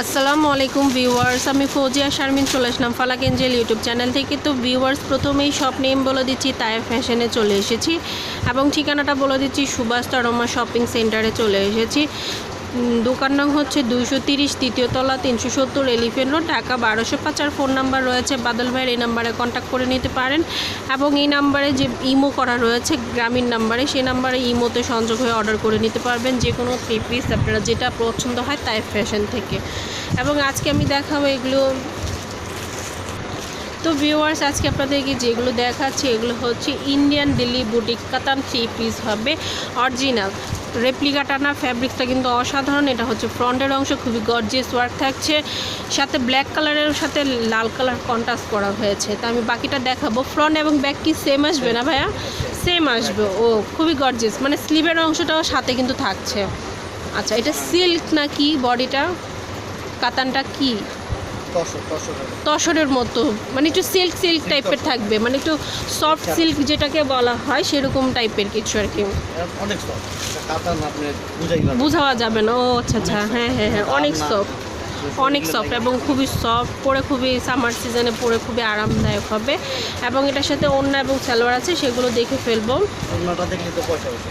আসসালামু আলাইকুম ভিউয়ার্স, আমি ফৌজিয়া শারমিন চলে আসলাম ফালাক এঞ্জেল ইউটিউব চ্যানেল থেকে। তো ভিউয়ার্স, প্রথমেই শপ নেম বলে দিচ্ছি তায়ের ফ্যাশনে চলে এসেছি। এবং ঠিকানাটা বলে দিচ্ছি, সুভাষ তরমা শপিং সেন্টারে চলে এসেছি। দোকান নং হচ্ছে দুইশো তিরিশ, তৃতীয় তলা তিনশো সত্তর, এলিফেন্ট রোড, ঢাকা বারোশো পাঁচ। আর ফোন নাম্বার রয়েছে, বাদল ভাইয়ের এই নাম্বারে কন্ট্যাক্ট করে নিতে পারেন। এবং এই নাম্বারে যে ইমো করা রয়েছে, গ্রামীণ নাম্বারে, সেই নাম্বারে ইমোতে সংযোগ হয়ে অর্ডার করে নিতে পারবেন। যে কোনো থ্রি পিস আপনারা যেটা পছন্দ হয়, তাই ফ্যাশন থেকে। এবং আজকে আমি দেখাবো এগুলো। তো ভিউয়ার্স আজকে আপনাদেরকে যেগুলো দেখাচ্ছি, এগুলো হচ্ছে ইন্ডিয়ান দিল্লি বুটিক কাতান থ্রি পিস হবে। অরিজিনাল রেপ্লিকা টানা ফ্যাব্রিকটা কিন্তু অসাধারণ। এটা হচ্ছে ফ্রন্টের অংশ, খুবই গর্জিয়াস ওয়ার্ক থাকছে। সাথে ব্ল্যাক কালারের সাথে লাল কালার কন্ট্রাস্ট করা হয়েছে। তা আমি বাকিটা দেখাবো। ফ্রন্ট এবং ব্যাক কি সেম আসবে না ভাইয়া? সেম আসবে। ও, খুবই গর্জিয়াস মানে স্লিভের অংশটাও সাথে কিন্তু থাকছে। আচ্ছা এটা সিল্ক না কি বডিটা কাতানটা কি। তসরের মতো। মানে একটু সিল্ক সিল্ক টাইপের থাকবে। মানে একটু সফট সিল্ক যেটাকে বলা হয় সেরকম টাইপের কিছু আর কি। পারবেন। বোঝাওয়া যাবে না। ও আচ্ছা আচ্ছা। হ্যাঁ হ্যাঁ হ্যাঁ অনেক সফট অনেক সফট এবং খুবই সফট পরে খুবই সামার সিজনে পরে খুবই আরামদায়ক হবে। এবং এটার সাথে অন্য এবং সালোয়ার আছে সেগুলো দেখে ফেলব। অন্যটা দেখলে তো পয়সা হচ্ছে।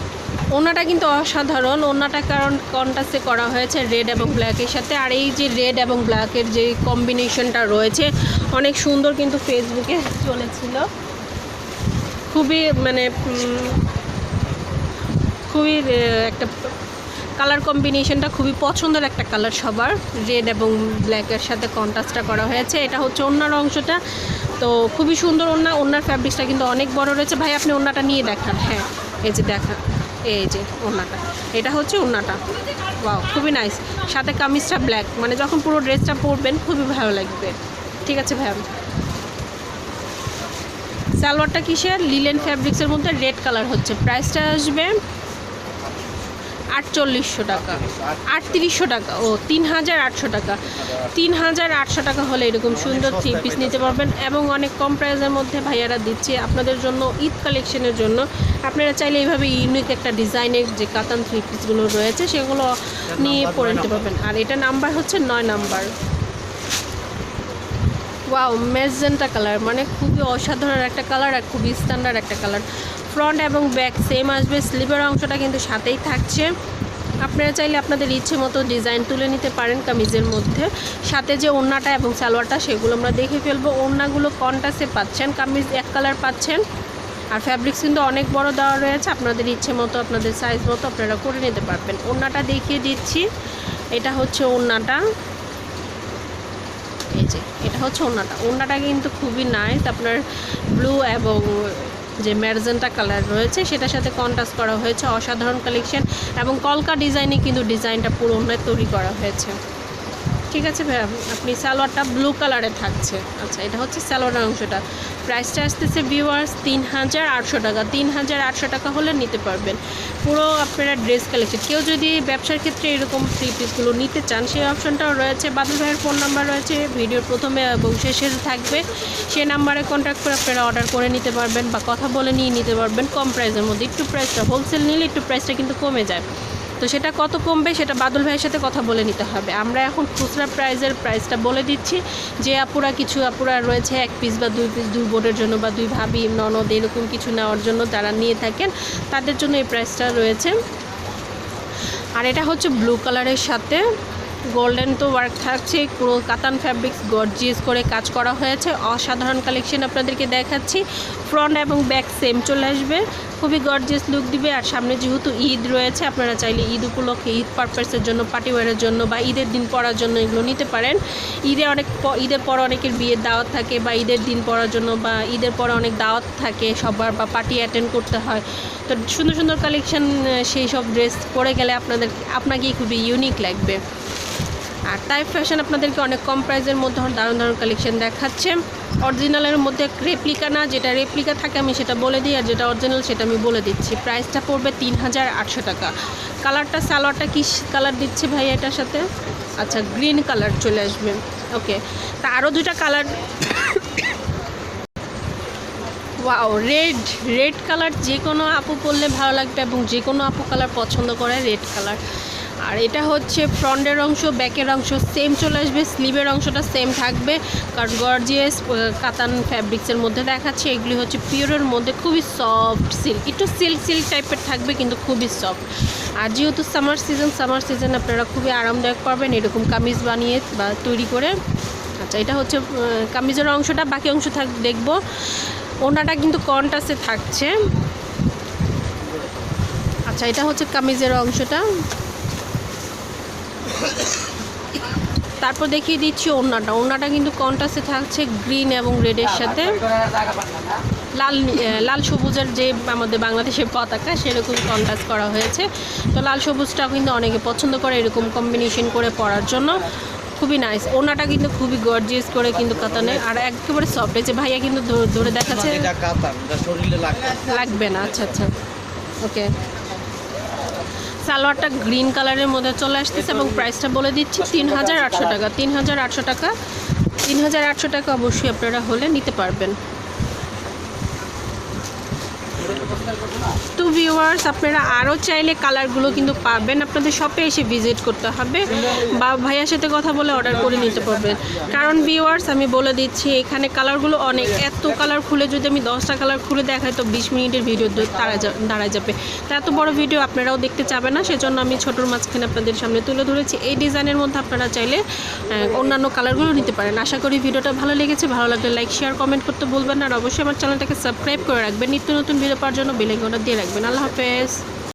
ওনাটা কিন্তু অসাধারণ। ওনাটা কারণ কন্টাসে করা হয়েছে রেড এবং ব্ল্যাকের সাথে। আর এই যে রেড এবং ব্ল্যাকের যে কম্বিনেশনটা রয়েছে, অনেক সুন্দর কিন্তু ফেসবুকে চলেছিল। খুবই মানে খুবই একটা কালার কম্বিনেশনটা খুবই পছন্দের একটা কালার সবার। রেড এবং ব্ল্যাকের সাথে কন্ট্রাস্টটা করা হয়েছে। এটা হচ্ছে অন্যার অংশটা। তো খুবই সুন্দর ওন্না। ওনার ফ্যাব্রিক্সটা কিন্তু অনেক বড় রয়েছে। ভাই, আপনি ওন্নাটা নিয়ে দেখান। হ্যাঁ এই যে দেখান। এই যে ওড়নাটা। এটা হচ্ছে ওড়নাটা। ওয়াও খুবই নাইস সাথে কামিজটা ব্ল্যাক মানে যখন পুরো ড্রেসটা পরবেন, খুবই ভালো লাগবে। ঠিক আছে ভাই সালোয়ারটা কিসের? লিলেন ফ্যাব্রিক্সের মধ্যে রেড কালার হচ্ছে। প্রাইসটা আসবে আটচল্লিশশো টাকা। আটত্রিশশো টাকা। ও তিন হাজার আটশো টাকা। তিন হাজার আটশো টাকা হলে এরকম সুন্দর থ্রি পিস নিতে পারবেন এবং অনেক কম প্রাইসের মধ্যে ভাইয়ারা দিচ্ছে আপনাদের জন্য ঈদ কালেকশনের জন্য। আপনারা চাইলে এইভাবে ইউনিক একটা ডিজাইনের যে কাতান থ্রি পিসগুলো রয়েছে সেগুলো নিয়ে পরে নিতে পারবেন। আর এটা নাম্বার হচ্ছে নয় নাম্বার। ওয়াও মেজেন্টা কালার মানে খুবই অসাধারণ একটা কালার আর খুবই স্ট্যান্ডার্ড একটা কালার ফ্রন্ট এবং ব্যাক সেম আসবে। স্লিভের অংশটা কিন্তু সাথেই থাকছে। আপনারা চাইলে আপনাদের ইচ্ছে মতো ডিজাইন তুলে নিতে পারেন কামিজের মধ্যে। সাথে যে ওড়নাটা এবং সালোয়ারটা, সেগুলো আমরা দেখে ফেলব। ওড়নাগুলো কন্টাসে পাচ্ছেন, কামিজ এক কালার পাচ্ছেন। আর ফ্যাব্রিক্স কিন্তু অনেক বড় দেওয়া রয়েছে। আপনাদের ইচ্ছে মতো, আপনাদের সাইজ মতো আপনারা করে নিতে পারবেন। ওড়নাটা দেখিয়ে দিচ্ছি। এটা হচ্ছে ওড়নাটা এই যে, এটা হচ্ছে ওড়নাটা ওড়নাটা কিন্তু খুবই নাইস আপনার ব্লু এবং যে ম্যারজেন্টা কালার রয়েছে, সেটার সাথে কন্ট্রাস্ট করা হয়েছে, অসাধারণ কালেকশন এবং কলকা ডিজাইনে কিন্তু ডিজাইনটা পুরো তৈরি করা হয়েছে। ঠিক আছে ভাইয়া, আপনি সালোয়ারটা ব্লু কালারে থাকছে। আচ্ছা এটা হচ্ছে সালোয়ারের অংশটা। প্রাইসটা আসতেছে ভিউয়ার্স তিন হাজার আটশো টাকা। তিন হাজার আটশো টাকা হলে নিতে পারবেন। পুরো আপনারা ড্রেস কালেকশন কেউ যদি ব্যবসার ক্ষেত্রে এরকম থ্রি পিসগুলো নিতে চান, সেই অপশনটাও রয়েছে। বাদল ভাইয়ের ফোন নাম্বার রয়েছে। ভিডিওর প্রথমে এবং শেষে থাকবে। সেই নাম্বারে কন্ট্যাক্ট করে আপনারা অর্ডার করে নিতে পারবেন বা কথা বলে নিয়ে নিতে পারবেন। কম প্রাইসের মধ্যে। একটু প্রাইসটা হোলসেল নিলে একটু প্রাইসটা কিন্তু কমে যায়। তো সেটা কত কমবে সেটা বাদল ভাইয়ের সাথে কথা বলে নিতে হবে। আমরা এখন খুচরা প্রাইজের প্রাইসটা বলে দিচ্ছি। যে আপুরা কিছু আপুরা রয়েছে, এক পিস বা দুই পিস দুই বোর্ডের জন্য বা দুই ভাবি, ননদ এরকম কিছু নেওয়ার জন্য যারা নিয়ে থাকেন। তাদের জন্য এই প্রাইসটা রয়েছে। আর এটা হচ্ছে ব্লু কালারের সাথে। গোল্ডেন তো ওয়ার্ক থাকছে। পুরো কাতান ফ্যাব্রিক্স গর্জিয়াস করে কাজ করা হয়েছে। অসাধারণ কালেকশন আপনাদেরকে দেখাচ্ছি। ফ্রন্ট এবং ব্যাক সেম চলে আসবে। খুবই গর্জিয়াস লুক দিবে। আর সামনে যেহেতু ঈদ রয়েছে, আপনারা চাইলে ঈদ উপলক্ষে, ঈদ পারপাসের জন্য পার্টি ওয়ারের জন্য বা ঈদের দিন পরার জন্য এগুলো নিতে পারেন। ঈদে অনেক ঈদের পর অনেকের বিয়ের দাওয়াত থাকে বা ঈদের দিন পরার জন্য বা ঈদের পর অনেক দাওয়াত থাকে সবার বা পার্টি অ্যাটেন্ড করতে হয়। তো সুন্দর সুন্দর কালেকশান সেই সব ড্রেস পরে গেলে আপনাদের, আপনাকেই খুবই ইউনিক লাগবে। আর টাইপ ফ্যাশন আপনাদেরকে অনেক কম প্রাইসের মধ্যে দারুণ দারুণ কালেকশন দেখাচ্ছে। অরিজিনালের মধ্যে রেপ্লিকা না, যেটা রেপ্লিকা থাকে আমি সেটা বলে দিই, আর যেটা অরিজিনাল সেটা আমি বলে দিচ্ছি। প্রাইসটা পড়বে তিন হাজার আটশো টাকা। কালারটা সালোয়ারটা কী কালার দিচ্ছে ভাই এটার সাথে? আচ্ছা গ্রিন কালার চলে আসবে। ওকে তা আরও দুটা colour wow red red colour যে কোনো আপু পরলে ভালো লাগবে এবং যে কোনো আপু কালার পছন্দ করে রেড কালার আর এটা হচ্ছে ফ্রন্টের অংশ, ব্যাকের অংশ সেম চলে আসবে। স্লিভের অংশটা সেম থাকবে, কারণ গর্জিয়াস কাতান ফ্যাব্রিক্সের মধ্যে দেখাচ্ছে। এগুলি হচ্ছে পিওরের মধ্যে খুবই সফট সিল্ক একটু সিল্ক সিল্ক টাইপের থাকবে, কিন্তু খুবই সফট আর যেহেতু সামার সিজন সামার সিজন আপনারা খুবই আরামদায়ক পাবেন, এরকম কামিজ বানিয়ে বা তৈরি করে। আচ্ছা এটা হচ্ছে কামিজের অংশটা, বাকি অংশ থাক, দেখব। ওনাটা কিন্তু কন্টাসে থাকছে। আচ্ছা এটা হচ্ছে কামিজের অংশটা। তারপর দেখিয়ে দিচ্ছি ওড়নাটা। ওড়নাটা কিন্তু কন্টাসে থাকছে গ্রিন এবং রেডের সাথে। লাল লাল সবুজের যে আমাদের বাংলাদেশের পতাকা সেরকম কন্ট্রাস্ট করা হয়েছে। তো লাল সবুজটা কিন্তু অনেকে পছন্দ করে এরকম কম্বিনেশন করে পরার জন্য। খুবই নাইস ওনাটা কিন্তু খুবই গর্জিয়াস করে কিন্তু কাতানে আর একেবারে সফট হয়েছে ভাইয়া কিন্তু ধরে- দেখাচ্ছে। লাগবে। না। আচ্ছা আচ্ছা। ওকে সালোয়ারটা গ্রিন কালারের মধ্যে চলে আসতেছে এবং প্রাইসটা বলে দিচ্ছি তিন হাজার আটশো টাকা। তিন হাজার আটশো টাকা তিন হাজার আটশো টাকা অবশ্যই আপনারা হলে নিতে পারবেন। তো ভিউয়ার্স আপনারা আরও চাইলে কালারগুলো কিন্তু পাবেন। আপনাদের শপে এসে ভিজিট করতে হবে। বা ভাইয়ার সাথে কথা বলে অর্ডার করে নিতে পারবেন। কারণ ভিউয়ার্স আমি বলে দিচ্ছি, এখানে কালারগুলো অনেক। এত কালার খুলে যদি আমি দশটা কালার খুলে দেখাই, তো বিশ মিনিটের ভিডিও দাঁড়ায় যাবে। তো এত বড় ভিডিও আপনারাও দেখতে চাবেন না। সেজন্য আমি ছোটোর মাঝখানে আপনাদের সামনে তুলে ধরেছি। এই ডিজাইনের মধ্যে আপনারা চাইলে অন্যান্য কালারগুলো নিতে পারেন। আশা করি ভিডিওটা ভালো লেগেছে। ভালো লাগলে লাইক শেয়ার কমেন্ট করতে বলবেন আর অবশ্যই আমার চ্যানেলটাকে সাবস্ক্রাইব করে রাখবেন। নিত্য নতুন ভিডিও পাওয়ার জন্য বেলাইকনটা দিয়ে রাখবেন। আল্লাহ হাফেজ।